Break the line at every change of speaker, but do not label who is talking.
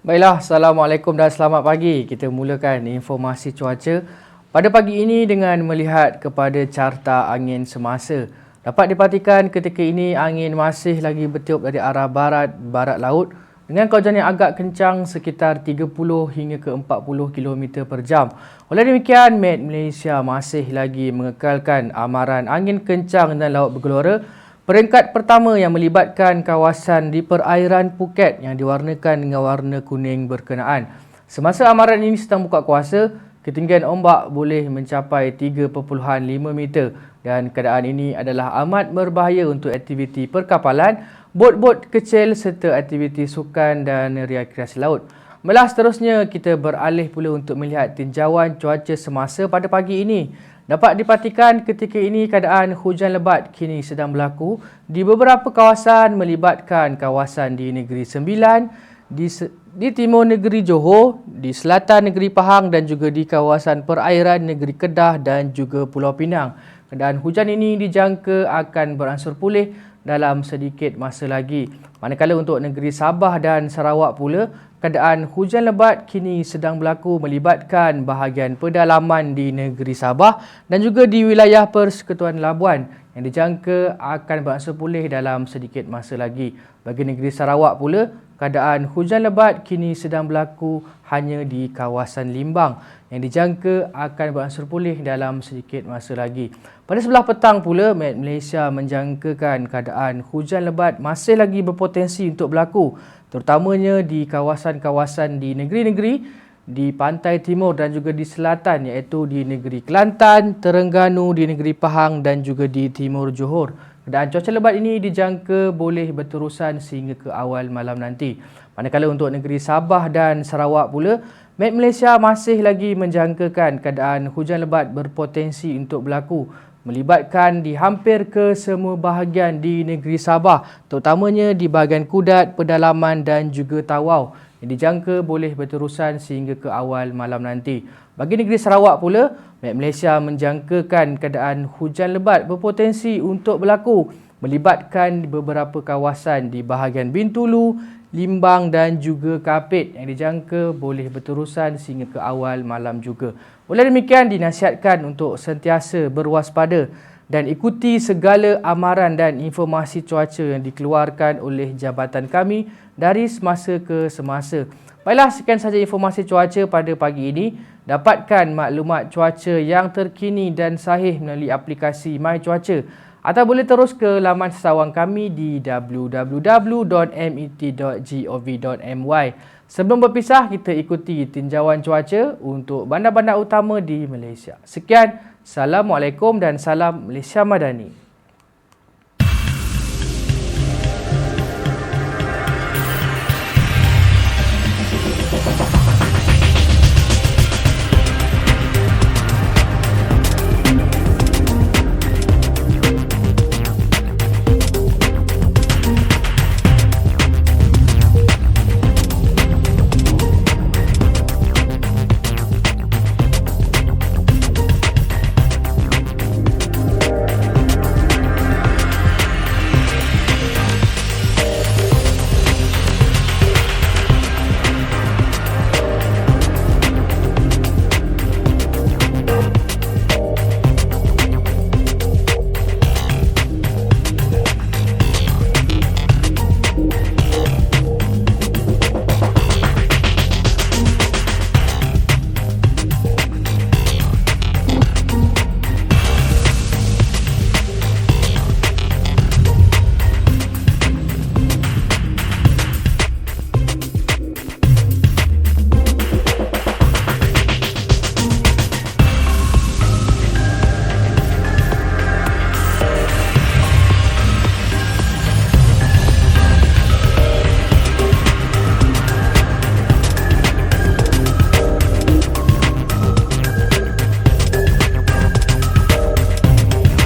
Baiklah, Assalamualaikum dan selamat pagi. Kita mulakan informasi cuaca pada pagi ini dengan melihat kepada carta angin semasa. Dapat diperhatikan ketika ini angin masih lagi bertiup dari arah barat, barat laut dengan kawajan yang agak kencang sekitar 30 hingga ke 40 km per jam. Oleh demikian, Met Malaysia masih lagi mengekalkan amaran angin kencang dan laut bergelora Peringkat pertama yang melibatkan kawasan di perairan Phuket yang diwarnakan dengan warna kuning berkenaan. Semasa amaran ini sedang buka kuasa, ketinggian ombak boleh mencapai 3.5 meter dan keadaan ini adalah amat berbahaya untuk aktiviti perkapalan, bot-bot kecil serta aktiviti sukan dan rekreasi laut. Melah seterusnya kita beralih pula untuk melihat tinjauan cuaca semasa pada pagi ini. Dapat dipastikan ketika ini keadaan hujan lebat kini sedang berlaku di beberapa kawasan melibatkan kawasan di Negeri Sembilan, di, di timur negeri Johor, di selatan negeri Pahang dan juga di kawasan perairan negeri Kedah dan juga Pulau Pinang. Keadaan hujan ini dijangka akan beransur pulih dalam sedikit masa lagi. Manakala untuk negeri Sabah dan Sarawak pula, keadaan hujan lebat kini sedang berlaku melibatkan bahagian pedalaman di negeri Sabah dan juga di wilayah Persekutuan Labuan yang dijangka akan beransur pulih dalam sedikit masa lagi. Bagi negeri Sarawak pula, keadaan hujan lebat kini sedang berlaku hanya di kawasan Limbang yang dijangka akan beransur pulih dalam sedikit masa lagi. Pada sebelah petang pula, Met Malaysia menjangkakan keadaan hujan lebat masih lagi berpotensi untuk berlaku terutamanya di kawasan-kawasan di negeri-negeri di pantai timur dan juga di selatan iaitu di negeri Kelantan, Terengganu, di negeri Pahang dan juga di timur Johor. Keadaan cuaca lebat ini dijangka boleh berterusan sehingga ke awal malam nanti. Manakala untuk negeri Sabah dan Sarawak pula, Met Malaysia masih lagi menjangkakan keadaan hujan lebat berpotensi untuk berlaku melibatkan di hampir ke semua bahagian di negeri Sabah terutamanya di bahagian Kudat, Pedalaman dan juga Tawau yang dijangka boleh berterusan sehingga ke awal malam nanti. Bagi negeri Sarawak pula, Met Malaysia menjangkakan keadaan hujan lebat berpotensi untuk berlaku melibatkan beberapa kawasan di bahagian Bintulu, Limbang dan juga Kapit yang dijangka boleh berterusan sehingga ke awal malam juga. Oleh demikian dinasihatkan untuk sentiasa berwaspada dan ikuti segala amaran dan informasi cuaca yang dikeluarkan oleh jabatan kami dari semasa ke semasa. Baiklah sekian sahaja informasi cuaca pada pagi ini. Dapatkan maklumat cuaca yang terkini dan sahih melalui aplikasi My Cuaca atau boleh terus ke laman sesawang kami di www.met.gov.my. Sebelum berpisah, kita ikuti tinjauan cuaca untuk bandar-bandar utama di Malaysia. Sekian, Assalamualaikum dan salam Malaysia Madani.